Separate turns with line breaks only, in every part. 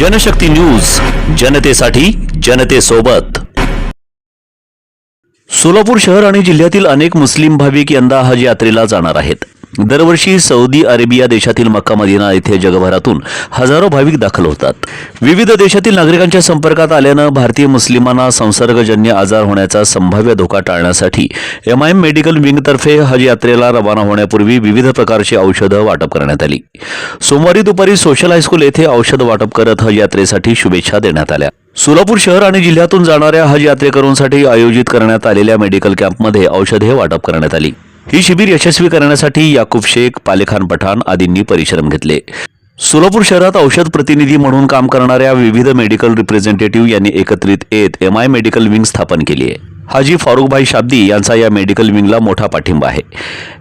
Janshakti news जनतेसाठी जनतेसोबत. सोलापूर शहर आणि जिल्ह्यातील अनेक मुस्लिम भाविक यंदा हज यात्रेला जाणार आहेत. दरवर्षी सौदी अरेबिया देशातील मक्का मदिना येथे जगभरातून हजारो भाविक दाखल होतात. विविध देशातील नागरिकांच्या संपर्कात आल्यानं भारतीय मुस्लिमांना संसर्गजन्य आजार होण्याचा संभाव्य धोका टाळण्यासाठी एम आय एम मेडिकल विंगतर्फे हज यात्रेला रवाना होण्यापूर्वी विविध प्रकारची औषधं वाटप करण्यात आली. सोमवारी दुपारी सोशल हायस्कूल येथे औषध वाटप करत हज यात्रेसाठी शुभेच्छा देण्यात आल्या. सोलापूर शहर आणि जिल्ह्यातून जाणाऱ्या हज यात्रेकरूंसाठी आयोजित करण्यात आलेल्या मेडिकल कॅम्पमध्ये औषधे वाटप करण्यात आली. ही शिबिर यशस्वी करण्यासाठी याकूब शेख पालेखान पठाण आदींनी परिश्रम घेतले. सोलापूर शहरात औषध प्रतिनिधी म्हणून काम करणाऱ्या विविध मेडिकल रिप्रेझेंटेटिव्ह यांनी एकत्रित येत एम आय मेडिकल विंग स्थापन केली आहे. हाजी फारुखभाई शाब्दी यांचा या मेडिकल विंगला मोठा पाठिंबा आहे.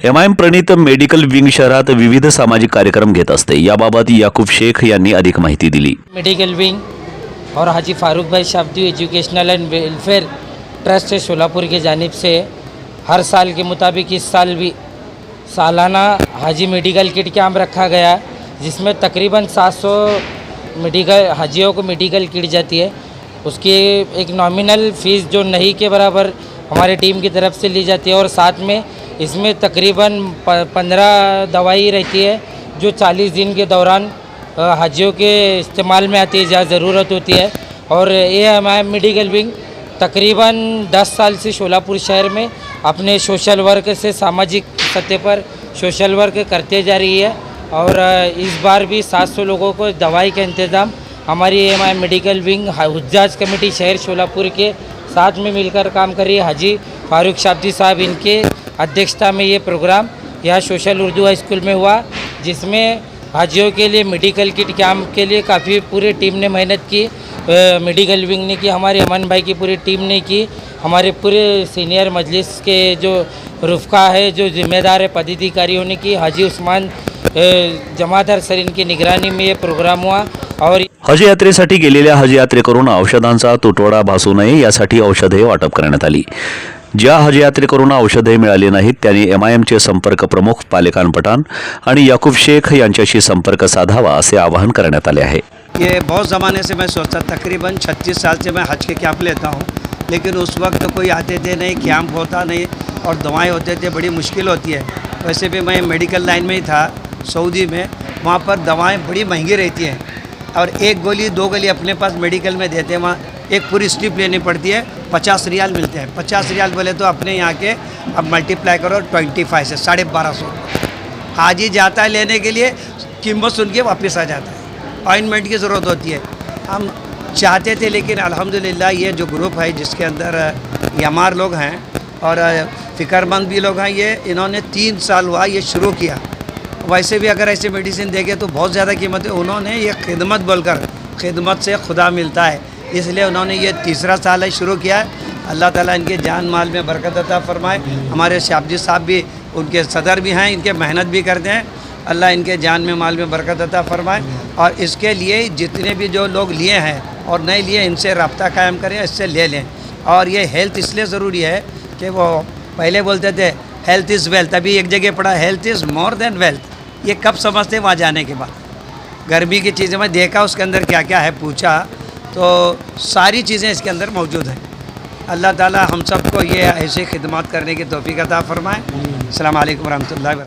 एम आय एम प्रणित मेडिकल विंग शहरात विविध सामाजिक कार्यक्रम घेत असते. याबाबत याकूब शेख यांनी अधिक माहिती दिली.
मेडिकल विंग और हाजी फारूक भाई Shabdi educational and welfare trust Solapur की जानिब से हर साल के मुताबिक इस साल भी सालाना हाजी मेडिकल किट कैंप रखा गया है, जिसमें तकरीबन 700 मेडिकल, हाजियों को मेडिकल किट जाती है। उसकी एक नॉमिनल फ़ीस जो नहीं के बराबर हमारे टीम की तरफ़ से ली जाती है और साथ में इसमें तकरीबन पंद्रह दवाई रहती है, जो 40 दिन के दौरान हाजियों के इस्तेमाल में आती है जहाँ ज़रूरत होती है। और ये हमारे मेडिकल विंग तकरीबन 10 साल से शोलापुर शहर में अपने सोशल वर्क से सामाजिक सतह पर सोशल वर्क करते जा रही है और इस बार भी 700 लोगों को दवाई का इंतज़ाम हमारी एम आई मेडिकल विंग हुज्जाज कमेटी शहर शोलापुर के साथ में मिलकर काम कर रही है। हाजी फारूक शाब्दी साहब इनके अध्यक्षता में ये प्रोग्राम यहाँ सोशल उर्दू हाई स्कूल में हुआ, जिसमें हाजियों के लिए मेडिकल किट कैम्प के लिए काफ़ी पूरी टीम ने मेहनत की। मेडिकल विंग ने की हमारे अमन भाई की पूरी टीम ने की हमारे पूरे सीनियर मजलिस के जो रुफका है जो जिम्मेदार है पदाधिकारियों ने की हाजी उस्मान जमादार सर इनकी निगरानी में ये प्रोग्राम हुआ और
हज यात्रेसाठी गेलेल्या हज यात्रेकरून औषधांचा तुटवडा भासू नये यासाठी औषधे वाटप करण्यात आली. ज्या हजयात्रेकरूंना औषधे मिळाली नाहीत त्यांनी एम आय एमचे संपर्क प्रमुख पालेकान पठाण आणि याकूब शेख यांच्याशी संपर्क साधावा असे आवाहन करण्यात आले आहे.
ये बहुत ज़माने से मैं सोचता तकरीबन 36 साल से मैं हज के कैंप लेता हूँ। लेकिन उस वक्त कोई आते थे नहीं, कैंप होता नहीं और दवाएँ होते थे, बड़ी मुश्किल होती है। वैसे भी मैं मेडिकल लाइन में ही था, सऊदी में। वहाँ पर दवाएँ बड़ी महँगी रहती हैं और एक गोली, दो गोली अपने पास मेडिकल में देते हैं, वहाँ एक पूरी स्ट्रिप लेनी पड़ती है, पचास रियाल मिलते हैं। पचास रियाल बोले तो अपने यहाँ के अब मल्टीप्लाई करो ट्वेंटी फाइव से, साढ़े बारह सौ। आज ही जाता है लेने के लिए, कीमत सुन के वापस आ जाता है। ऑइनमेंट की ज़रूरत होती है। हम चाहते थे, लेकिन अल्हम्दुलिल्लाह ये जो ग्रुप है, जिसके अंदर यमार लोग हैं और फ़िक्रमंद भी लोग हैं, ये इन्होंने तीन साल हुआ ये शुरू किया। वैसे भी अगर ऐसे मेडिसिन देखे तो बहुत ज़्यादा कीमत है। उन्होंने ये खिदमत बोलकर, खिदमत से खुदा मिलता है। इसलिए उन्होंने ये तीसरा साल है शुरू किया। है अल्लाह ताला इनके जान माल में बरकत अता फरमाए। हमारे शाबजी साहब भी, उनके सदर भी हैं, इनके मेहनत भी करते हैं। अल्लाह इनके जान में, माल में बरकत अता फरमाए। और इसके लिए जितने भी जो लोग लिए हैं और नहीं लिए इनसे रबता कायम करें इससे ले लें। और ये हेल्थ इसलिए ज़रूरी है कि वो पहले बोलते थे हेल्थ इज़ वेल्थ अभी एक जगह पढ़ा health is more than wealth ये कब समझते वहाँ जाने के बाद। गर्मी की चीज़ें मैं देखा उसके अंदर क्या क्या है पूछा। तो सारी चीज़ें इसके अंदर मौजूद हैं। अल्लाह ताला हम सबको ये ऐसी खिदमत करने की तोफ़ी अता फ़रमाए। अल्लाम वालेकुम रहमतुल्लाहि व